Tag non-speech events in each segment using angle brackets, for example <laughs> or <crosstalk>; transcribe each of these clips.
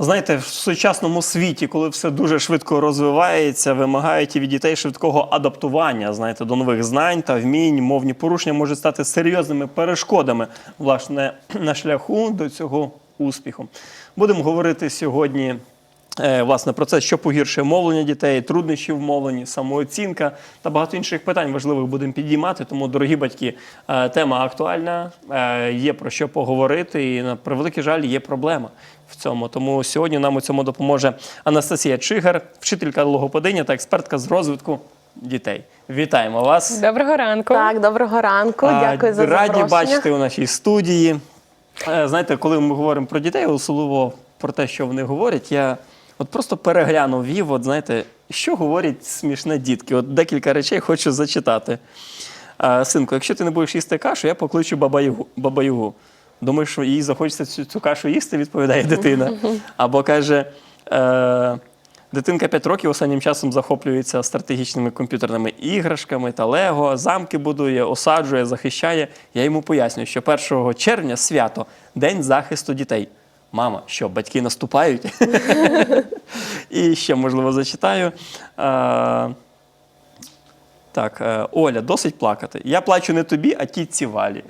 Знаєте, в сучасному світі, коли все дуже швидко розвивається, вимагають і від дітей швидкого адаптування, знаєте, до нових знань та вмінь, мовні порушення можуть стати серйозними перешкодами власне на шляху до цього успіху. Будемо говорити сьогодні. Е, Власне, про це, що погіршує мовлення дітей, труднощі в мовленні, самооцінка та багато інших питань важливих будемо підіймати. Тому, дорогі батьки, е, тема актуальна, е, є про що поговорити, і на превеликий жаль, є проблема в цьому. Тому сьогодні нам у цьому допоможе Анастасія Чигар, вчителька логопединя та експертка з розвитку дітей. Вітаємо вас! Доброго ранку. Так, доброго ранку. А, Дякую за Раді запрошення. бачити у нашій студії. Знаєте, коли ми говоримо про дітей, особливо про те, що вони говорять, я от просто переглянув вів, от знаєте, що говорять смішне дітки. От декілька речей хочу зачитати. Е, Синку, якщо ти не будеш їсти кашу, я покличу бабаюгу. бабаюгу. Думаєш, що їй захочеться цю, цю кашу їсти, відповідає дитина. <laughs> Або каже. Е, Дитинка 5 років останнім часом захоплюється стратегічними комп'ютерними іграшками та Лего, замки будує, осаджує, захищає. Я йому пояснюю, що 1 червня свято День захисту дітей. Мама, що батьки наступають? І ще, можливо, зачитаю. Так, е, Оля, досить плакати. Я плачу не тобі, а тітці Валі.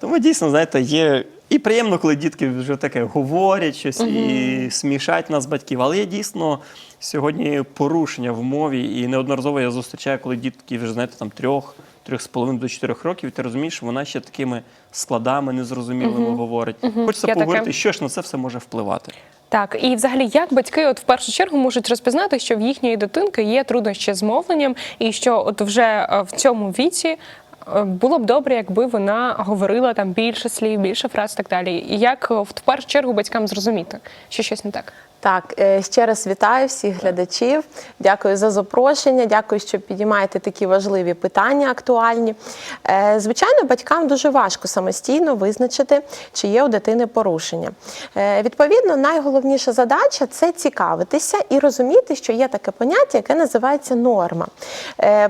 Тому дійсно, знаєте, є і приємно, коли дітки вже таке говорять щось і смішать нас батьків. Але є дійсно сьогодні порушення в мові, і неодноразово я зустрічаю, коли дітки вже знаєте там трьох. Трьох з половиною до чотирьох років, і ти розумієш, вона ще такими складами незрозумілими говорить. Хочеться Є таке. поговорити, що ж на це все може впливати. Так, і взагалі, як батьки, от в першу чергу, можуть розпізнати, що в їхньої дитинки є труднощі з мовленням, і що от вже е, в цьому віці. е, Було б добре, якби вона говорила там більше слів, більше фраз і так далі. І як е, в першу чергу батькам зрозуміти, що щось не так? Так, е, ще раз вітаю всіх глядачів. Дякую за запрошення. Дякую, що підіймаєте такі важливі питання, актуальні. Е, Звичайно, батькам дуже важко самостійно визначити, чи є у дитини порушення. Е, Відповідно, найголовніша задача це цікавитися і розуміти, що є таке поняття, яке називається норма.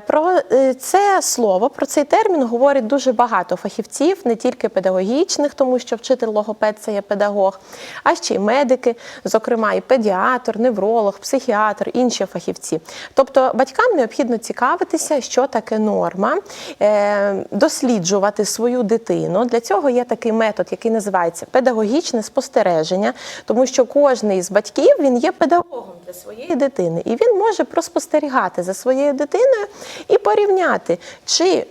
Про це слово, про цей термін говорить дуже багато фахівців, не тільки педагогічних, тому що вчитель логопед це є педагог, а ще й медики, зокрема і педіатр, невролог, психіатр, інші фахівці. Тобто батькам необхідно цікавитися, що таке норма, е, досліджувати свою дитину. Для цього є такий метод, який називається педагогічне спостереження, тому що кожен із батьків він є педагогом для своєї дитини, і він може проспостерігати за своєю дитиною і порівняти, чи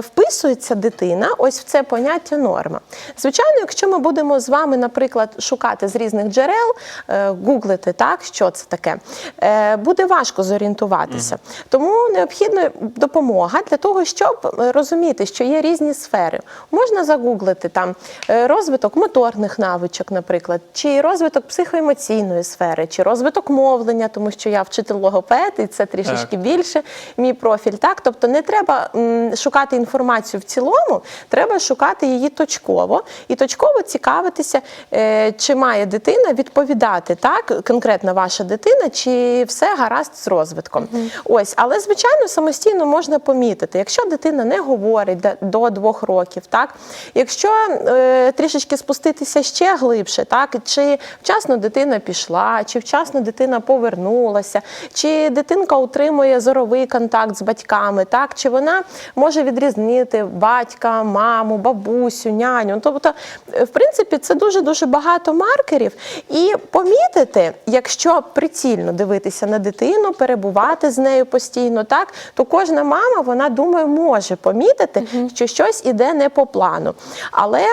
вписується дитина ось в це поняття норма. Звичайно, якщо ми будемо з вами, наприклад, шукати з різних джерел, е, гуглити, так, що це таке, е, буде важко зорієнтуватися. Тому необхідна допомога для того, щоб е, розуміти, що є різні сфери. Можна загуглити там е, розвиток моторних навичок, наприклад, чи розвиток психоемоційної сфери, чи розвиток мовлення, тому що я вчитель логопед, і це трішечки Так. більше мій профіль. Так, тобто не треба м, шукати інформацію в цілому, треба шукати її точково і точково цікавитися, е, чи має дитина відповідати так, конкретно ваша дитина, чи все гаразд з розвитком. Ось, але звичайно самостійно можна помітити, якщо дитина не говорить до- до двох років, так, якщо е, трішечки спуститися ще глибше, так, чи вчасно дитина пішла, чи вчасно дитина повернулася, чи дитинка утримує зоровий контакт з батьками, так, чи вона може відрізнити батька, маму, бабусю, няню. Тобто, е, в принципі, це дуже-дуже багато маркерів. І помітити, якщо прицільно дивитися на дитину, перебувати з нею постійно, так, то кожна мама, вона думаю, може помітити, що щось іде не по плану. Але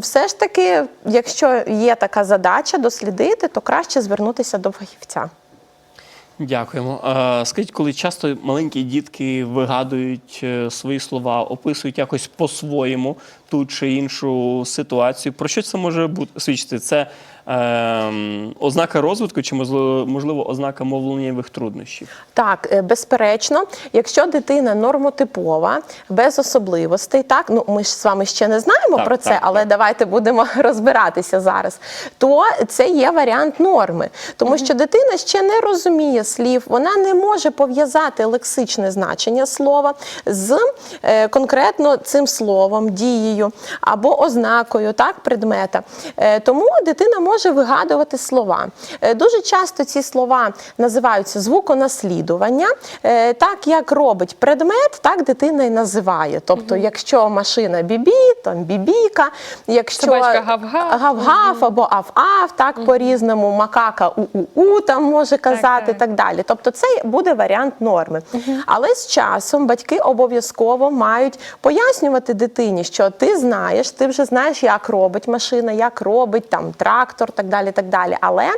все ж таки, якщо є така задача дослідити, то краще звернутися до фахівця. Дякуємо. Скажіть, коли часто маленькі дітки вигадують е, свої слова, описують якось по-своєму ту чи іншу ситуацію, про що це може бути свідчити? Це ознака розвитку чи можливо, ознака мовленнєвих труднощів? Так, е, безперечно, якщо дитина нормотипова, без особливостей, так ну ми ж з вами ще не знаємо Так, про це, так, але так. давайте будемо <laughs> розбиратися зараз. То це є варіант норми, тому що дитина ще не розуміє слів, вона не може пов'язати лексичне значення слова з е, конкретно цим словом, дією або ознакою так предмета. Е, тому дитина може може вигадувати слова. Е, Дуже часто ці слова називаються звуконаслідування. Е, Так як робить предмет, так дитина і називає. Тобто, якщо машина бібі, там бібіка, якщо гав-гав. або ав-ав, так по-різному, макака у-у-у там може казати, так. так далі. Тобто це буде варіант норми. Але з часом батьки обов'язково мають пояснювати дитині, що ти знаєш, ти вже знаєш, як робить машина, як робить там трактор, так далі. так далі. Але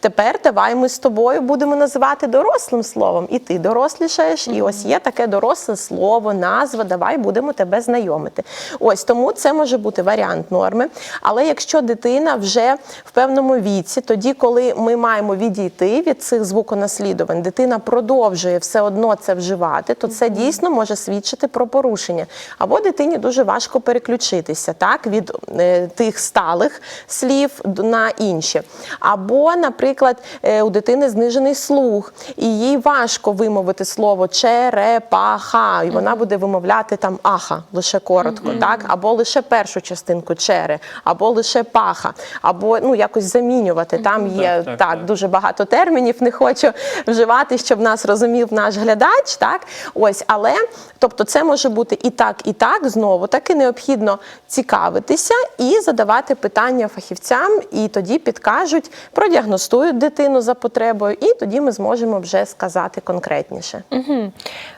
тепер давай ми з тобою будемо називати дорослим словом. І ти дорослішаєш, і ось є таке доросле слово, назва. Давай будемо тебе знайомити. Ось тому це може бути варіант норми. Але якщо дитина вже в певному віці, тоді, коли ми маємо відійти від цих звуконаслідувань, дитина продовжує все одно це вживати, то це дійсно може свідчити про порушення. Або дитині дуже важко переключитися так, від е, тих сталих слів на інші. Або, наприклад, е, у дитини знижений слух, і їй важко вимовити слово черепаха, і вона буде вимовляти там аха лише коротко, так, або лише першу частинку чере, або лише паха, або ну якось замінювати. Там є Так, так, так, так. дуже багато термінів. Не хочу вживати, щоб нас розумів наш глядач. Так, ось, але тобто, це може бути і так, і так. Знову таки необхідно цікавитися і задавати питання фахівцям, і тоді підкажуть, продіагностують дитину за потребою, і тоді ми зможемо вже сказати конкретніше.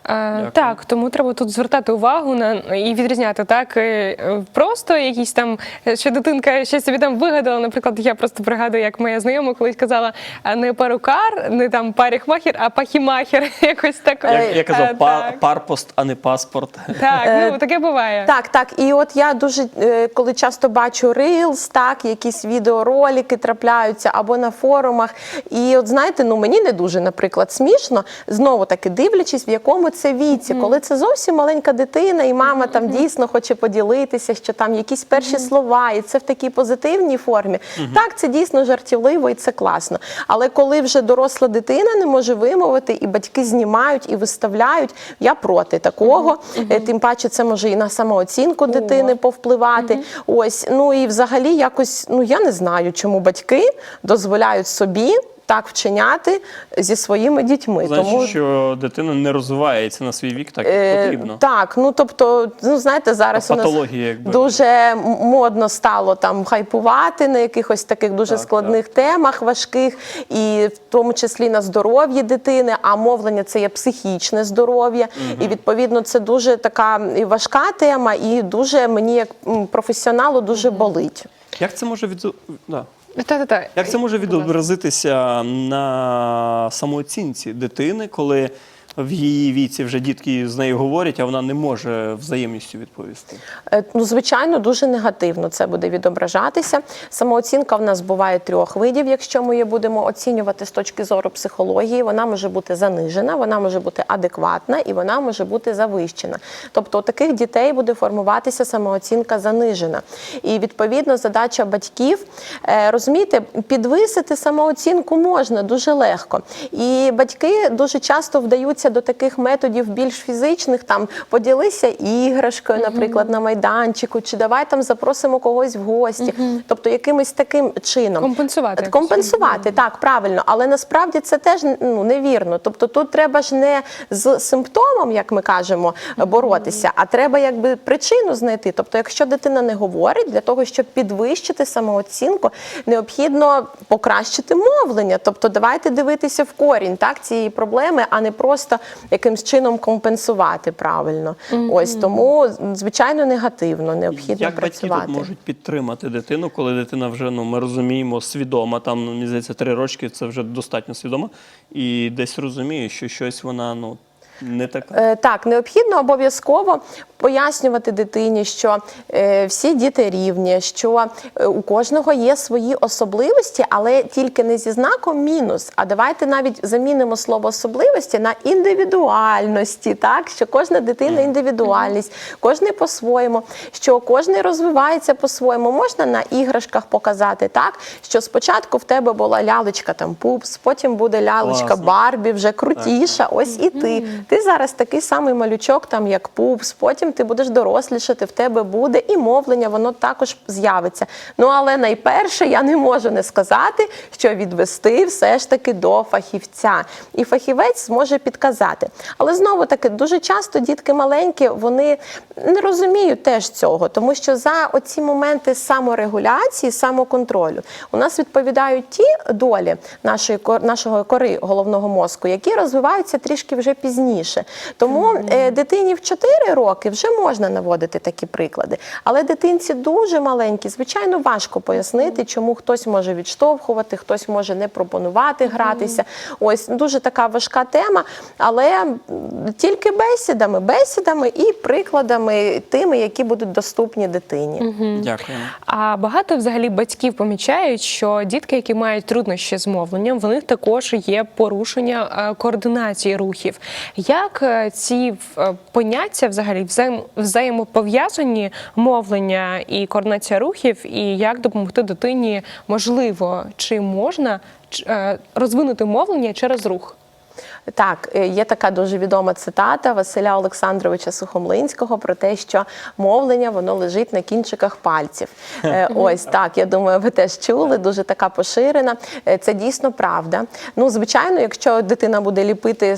Е, так, тому треба тут звертати увагу на і відрізняти так. е, е, Просто якісь там, е, що дитинка щось собі там вигадала. Наприклад, я просто пригадую, як моя знайома колись казала а не перукар, не там парикмахер, а пахімахер. <laughs> Якось так. Я Е, казав, па- так. парпост, а не паспорт. <laughs> Так, ну таке буває. Так, так. І от я дуже коли часто бачу рилс, так, якісь відеоролики трапляються або на форумах. І от знаєте, ну мені не дуже, наприклад, смішно, знову таки дивлячись, в якому це віці, коли це зовсім маленька дитина, і мама там дійсно хоче поділитися, що там якісь перші слова, і це в такій позитивній формі. Так, це дійсно жартівливо і це класно. Але коли вже доросла дитина не може вимовити, і батьки знімають і виставляють, я проти такого. Е, Тим паче, це може і на самооцінку дитини повпливати. Ось ну і взагалі якось, ну я не знаю, чому батьки дозволяють собі. Так вчиняти зі своїми дітьми, Значить, тому що дитина не розвивається на свій вік, так як Е, потрібно. Так, ну тобто, ну знаєте, зараз у нас Патологія, якби. дуже модно стало там хайпувати на якихось таких дуже Так, складних темах важких, і в тому числі на здоров'ї дитини. А мовлення це є психічне здоров'я, і відповідно це дуже така і важка тема, і дуже мені як м, професіоналу дуже болить. Як це може від... да. Та-та-та. Як це може відобразитися на самооцінці дитини, коли в її віці вже дітки з нею говорять, а вона не може взаємністю відповісти? Е, Ну, звичайно, дуже негативно це буде відображатися. Самооцінка в нас буває трьох видів. Якщо ми її будемо оцінювати з точки зору психології, вона може бути занижена, вона може бути адекватна і вона може бути завищена. Тобто у таких дітей буде формуватися самооцінка занижена. І відповідно задача батьків е, розумієте, підвисити самооцінку можна дуже легко. І батьки дуже часто вдаються до таких методів більш фізичних, там поділися іграшкою, наприклад, на майданчику, чи давай там запросимо когось в гості. Тобто якимось таким чином. Компенсувати якось. Компенсувати, так, правильно, але насправді це теж ну, невірно. Тобто тут треба ж не з симптомом, як ми кажемо, боротися, а треба якби причину знайти. Тобто, якщо дитина не говорить, для того, щоб підвищити самооцінку, необхідно покращити мовлення. Тобто, давайте дивитися в корінь так, цієї проблеми, а не просто якимсь чином компенсувати правильно. Ось тому, звичайно, негативно необхідно Як батьки тут можуть підтримати дитину, коли дитина вже, ну ми розуміємо, свідома, там, ну, мені здається, три рочки це вже достатньо свідома, і десь розуміє, що щось вона ну, не така. Е, Так, необхідно обов'язково пояснювати дитині, що е, всі діти рівні, що е, у кожного є свої особливості, але тільки не зі знаком мінус. А давайте навіть замінимо слово особливості на індивідуальності, так що кожна дитина індивідуальність, кожний по-своєму, що кожний розвивається по-своєму. Можна на іграшках показати, так що спочатку в тебе була лялечка там пупс, потім буде лялечка Класно. Барбі, вже крутіша. Ось і ти Ти зараз такий самий малючок, там як пупс, потім ти будеш дорослішати, в тебе буде і мовлення, воно також з'явиться. Ну але найперше я не можу не сказати, що відвести все ж таки до фахівця. І фахівець зможе підказати. Але знову таки дуже часто дітки маленькі вони не розуміють теж цього, тому що за оці моменти саморегуляції, самоконтролю у нас відповідають ті долі нашої нашого кори головного мозку, які розвиваються трішки вже пізніше. Тому е, дитині в 4 роки вже можна наводити такі приклади. Але дитинці дуже маленькі, звичайно, важко пояснити, чому хтось може відштовхувати, хтось може не пропонувати гратися. Ось дуже така важка тема, але тільки бесідами, бесідами і прикладами тими, які будуть доступні дитині. Дякуємо. А багато взагалі батьків помічають, що дітки, які мають труднощі з мовленням, в них також є порушення е, координації рухів. Як е, ці е, поняття взагалі взаєм- взаємопов'язані мовлення і координація рухів, і як допомогти дитині можливо чи можна е, розвинути мовлення через рух? Так, е, є така дуже відома цитата Василя Олександровича Сухомлинського про те, що мовлення воно лежить на кінчиках пальців. Е, Ось так, я думаю, ви теж чули, дуже така поширена. Е, Це дійсно правда. Ну, звичайно, якщо дитина буде ліпити,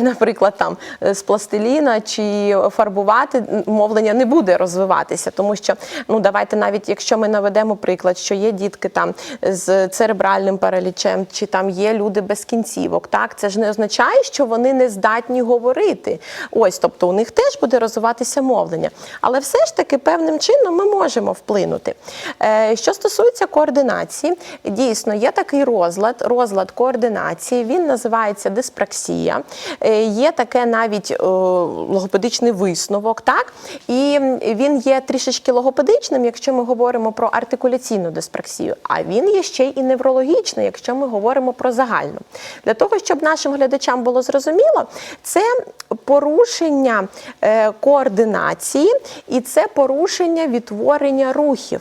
наприклад, там з пластиліна чи фарбувати, мовлення не буде розвиватися, тому що ну давайте навіть якщо ми наведемо приклад, що є дітки там з церебральним паралічем, чи там є люди без кінцівок, так це ж не означає, що вони не здатні говорити. Ось, тобто у них теж буде розвиватися мовлення. Але все ж таки певним чином ми можемо вплинути. Е, Що стосується координації, дійсно є такий розлад, розлад координації. Він називається диспраксія. Е, Є таке навіть е, логопедичний висновок, так і він є трішечки логопедичним, якщо ми говоримо про артикуляційну диспраксію. А він є ще й неврологічний, якщо ми говоримо про загальну. Для того, щоб нашим глядачам було зрозуміло, це порушення е, координації і це порушення відтворення рухів.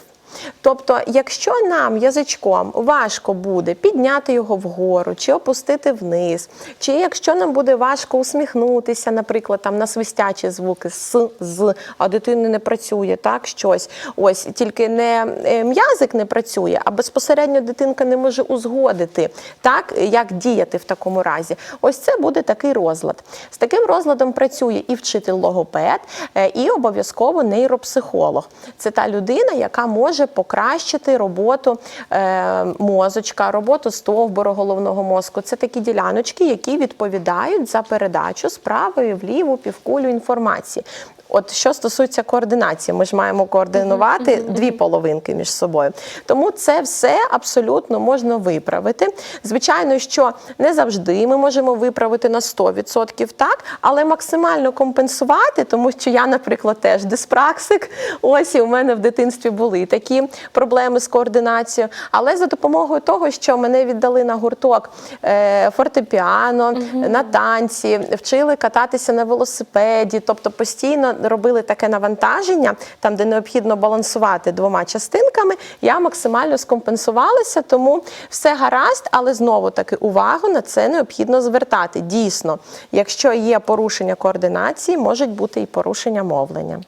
Тобто, якщо нам язичком важко буде підняти його вгору чи опустити вниз, чи якщо нам буде важко усміхнутися, наприклад, там на свистячі звуки с, з, а дитини не працює, так щось. Ось тільки не е, м'язик не працює, а безпосередньо дитинка не може узгодити, так як діяти в такому разі. Ось це буде такий розлад. З таким розладом працює і вчитель логопед, е, і обов'язково нейропсихолог. Це та людина, яка може покращити роботу е, мозочка, роботу стовбуру головного мозку. Це такі діляночки, які відповідають за передачу з правої в ліву півкулю інформації. От що стосується координації, ми ж маємо координувати дві половинки між собою. Тому це все абсолютно можна виправити. Звичайно, що не завжди ми можемо виправити на 100% так, але максимально компенсувати, тому що я, наприклад, теж диспраксик. Ось і у мене в дитинстві були такі проблеми з координацією. Але за допомогою того, що мене віддали на гурток е, фортепіано, на танці, вчили кататися на велосипеді, тобто постійно робили таке навантаження, там, де необхідно балансувати двома частинками, я максимально скомпенсувалася, тому все гаразд, але знову таки увагу на це необхідно звертати. Дійсно, якщо є порушення координації, можуть бути і порушення мовлення.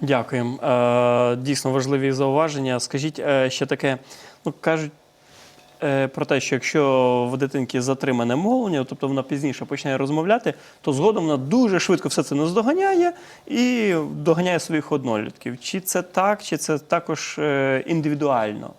Дякуємо. Е, дійсно важливі зауваження. Скажіть е, ще таке, ну кажуть. Е, Про те, що якщо в дитинки затримане мовлення, тобто вона пізніше починає розмовляти, то згодом вона дуже швидко все це наздоганяє і доганяє своїх однолітків. Чи це так, чи це також е, індивідуально?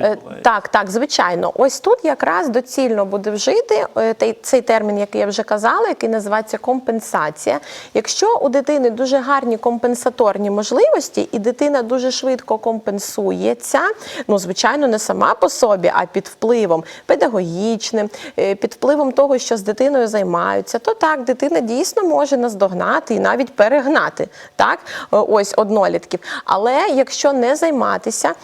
Е, відбувається? Так, так, звичайно. Ось тут якраз доцільно буде вжити е, цей термін, який я вже казала, який називається компенсація. Якщо у дитини дуже гарні компенсаторні можливості, і дитина дуже швидко компенсується, ну звичайно, не сама по собі, а під впливом педагогічним, е, під впливом того, що з дитиною займаються, то так дитина дійсно може наздогнати і навіть перегнати так, ось однолітків. Але якщо не займатися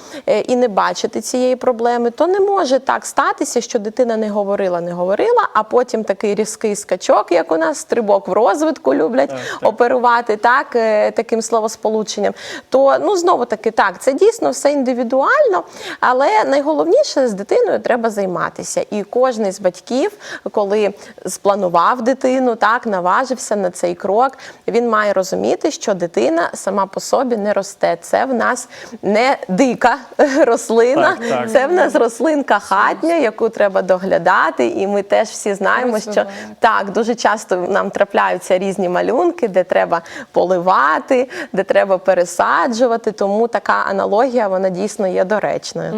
і не бачити цієї цієї проблеми, то не може так статися, що дитина не говорила, не говорила, а потім такий різкий скачок, як у нас стрибок в розвитку люблять Так, так. оперувати так, е, таким словосполученням. То ну знову таки так, це дійсно все індивідуально, але найголовніше з дитиною треба займатися. І кожен з батьків, коли спланував дитину, так наважився на цей крок, він має розуміти, що дитина сама по собі не росте. Це в нас не дика <laughs> рослина, Так, так. це в нас рослинка хатня, яку треба доглядати. І ми теж всі знаємо, що так дуже часто нам трапляються різні малюнки, де треба поливати, де треба пересаджувати. Тому така аналогія вона дійсно є доречною.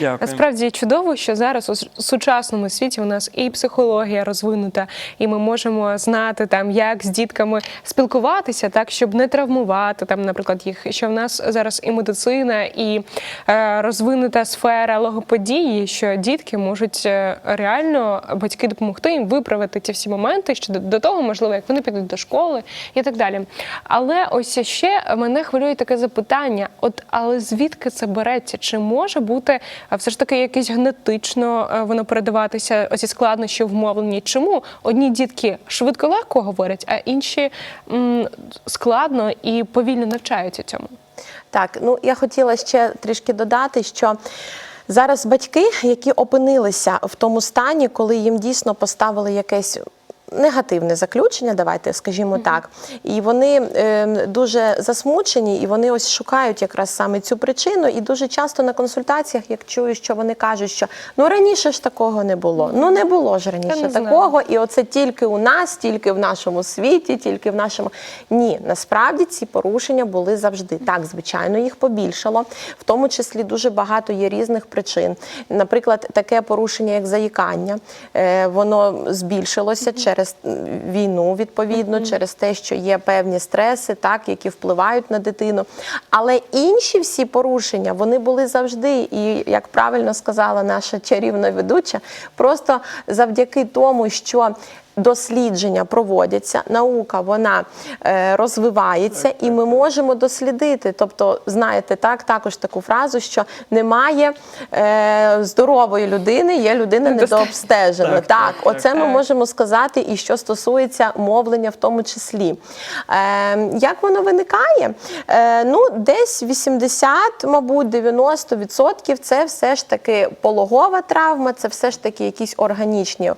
Дякую. Насправді чудово, що зараз у сучасному світі у нас і психологія розвинута, і ми можемо знати там, як з дітками спілкуватися, так щоб не травмувати там, наприклад, їх. Що в нас зараз і медицина, і е, розвинута сфера логопедії, що дітки можуть е, реально батьки допомогти їм виправити ті всі моменти, що до, того можливо, як вони підуть до школи і так далі. Але ось ще мене хвилює таке запитання: от але звідки це береться? Чи може бути все ж таки якесь генетично е, воно передаватися, оці складнощі в мовленні? Чому одні дітки швидко легко говорять, а інші м, складно і повільно навчаються цьому? Так, ну я хотіла ще трішки додати, що. Зараз батьки, які опинилися в тому стані, коли їм дійсно поставили якесь негативне заключення, давайте скажімо так, і вони е, дуже засмучені, і вони ось шукають якраз саме цю причину. І дуже часто на консультаціях, як чую, що вони кажуть, що ну раніше ж такого не було. Ну не було ж раніше такого, і оце тільки у нас, тільки в нашому світі, тільки в нашому ні, насправді ці порушення були завжди. Так, звичайно, їх побільшало. В тому числі дуже багато є різних причин. Наприклад, таке порушення, як заїкання, е, воно збільшилося через м, війну, відповідно, через те, що є певні стреси, так які впливають на дитину. Але інші всі порушення вони були завжди. І як правильно сказала наша чарівна ведуча, просто завдяки тому, що дослідження проводяться, наука вона е, розвивається, і ми можемо дослідити. Тобто, знаєте, так також таку фразу, що немає е, здорової людини, є людина недообстежена. Так, Так, так, так, оце ми так. можемо сказати, і що стосується мовлення, в тому числі. Е, як воно виникає? Е, ну, десь 80, мабуть, 90% це все ж таки пологова травма, це все ж таки якісь органічні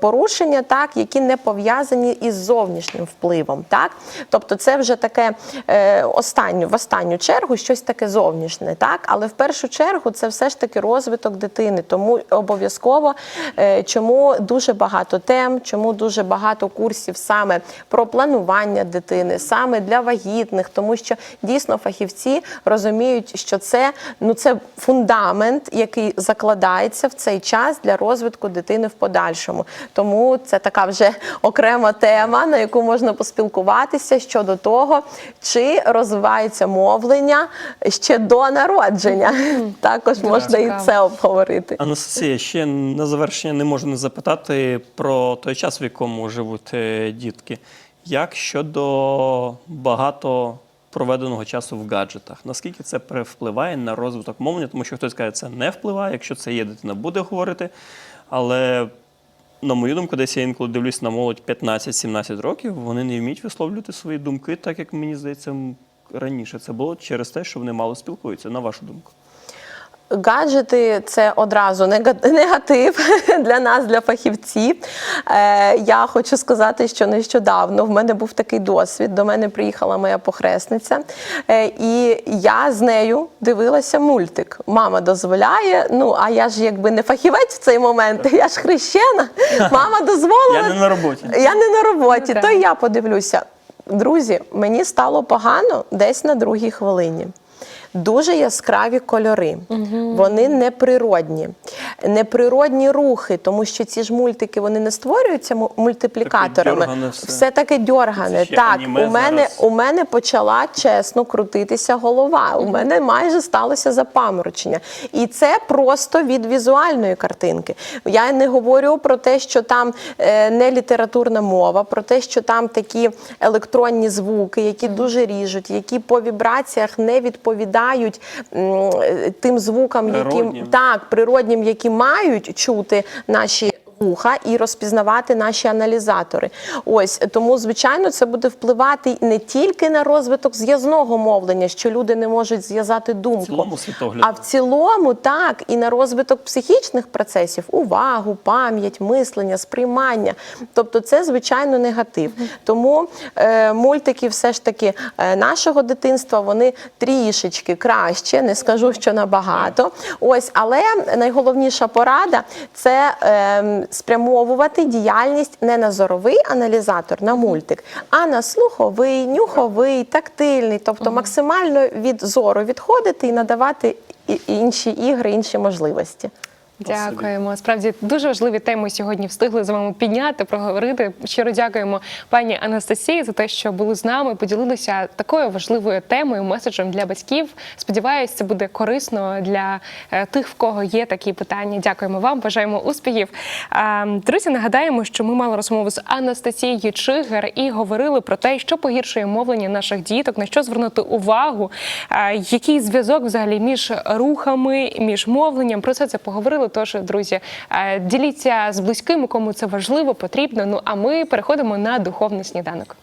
порушення, так, які не пов'язані із зовнішнім впливом. Так? Тобто це вже таке е, останню, в останню чергу щось таке зовнішнє, так? але в першу чергу це все ж таки розвиток дитини. Тому обов'язково, е, чому дуже багато тем, чому дуже багато курсів саме про планування дитини, саме для вагітних, тому що дійсно фахівці розуміють, що це, ну, це фундамент, який закладається в цей час для розвитку дитини в подальшому. Тому це така вже окрема тема, на яку можна поспілкуватися щодо того, чи розвивається мовлення ще до народження. Також можна і це обговорити. Анастасія, ще на завершення не можу не запитати про той час, в якому живуть е, дітки. Як щодо багато проведеного часу в гаджетах? Наскільки це впливає на розвиток мовлення? Тому що хтось каже, це не впливає, якщо це є, дитина буде говорити. Але, на мою думку, десь я інколи дивлюсь на молодь 15-17 років, вони не вміють висловлювати свої думки, так як мені здається, раніше це було через те, що вони мало спілкуються, на вашу думку. Гаджети це одразу нега- <laughs> негатив для нас, для фахівців. Е, я хочу сказати, що нещодавно в мене був такий досвід. До мене приїхала моя похресниця, е, і я з нею дивилася мультик. Мама дозволяє. Ну а я ж якби не фахівець в цей момент, я ж хрещена. Мама дозволила. <laughs> Я не на роботі. Я не на роботі, Ну, то й я подивлюся. Друзі, мені стало погано десь на другій хвилині. Дуже яскраві кольори, вони неприродні, неприродні рухи, тому що ці ж мультики вони не створюються мультиплікаторами. Таке все. таке дьоргане. Це Так, у мене зараз. у мене почала чесно крутитися голова. У мене майже сталося запаморочення. І це просто від візуальної картинки. Я не говорю про те, що там е, не літературна мова, про те, що там такі електронні звуки, які дуже ріжуть, які по вібраціях не відповідають відповідають е, тим звукам, які так природнім, які мають чути наші. Вуха і розпізнавати наші аналізатори. Ось тому, звичайно, це буде впливати не тільки на розвиток зв'язного мовлення, що люди не можуть зв'язати думку, В цілому а в цілому так і на розвиток психічних процесів, увагу, пам'ять, мислення, сприймання. Тобто, це звичайно негатив. Тому е, мультики, все ж таки, е, нашого дитинства вони трішечки краще, не скажу, що набагато. Ось, але найголовніша порада це е, спрямовувати діяльність не на зоровий аналізатор, на мультик, а на слуховий, нюховий, тактильний, тобто максимально від зору відходити і надавати інші ігри, інші можливості. Дякуємо. Справді дуже важливі теми сьогодні встигли з вами підняти, проговорити. Щиро дякуємо пані Анастасії за те, що були з нами, поділилися такою важливою темою, меседжем для батьків. Сподіваюсь, це буде корисно для е, тих, в кого є такі питання. Дякуємо вам, бажаємо успіхів. Друзі, нагадаємо, що ми мали розмову з Анастасією Чигар і говорили про те, що погіршує мовлення наших діток, на що звернути увагу, який зв'язок взагалі між рухами, між мовленням. Про це це поговорили. Тож, друзі, е, діліться з близькими, кому це важливо, потрібно. Ну а ми переходимо на духовний сніданок.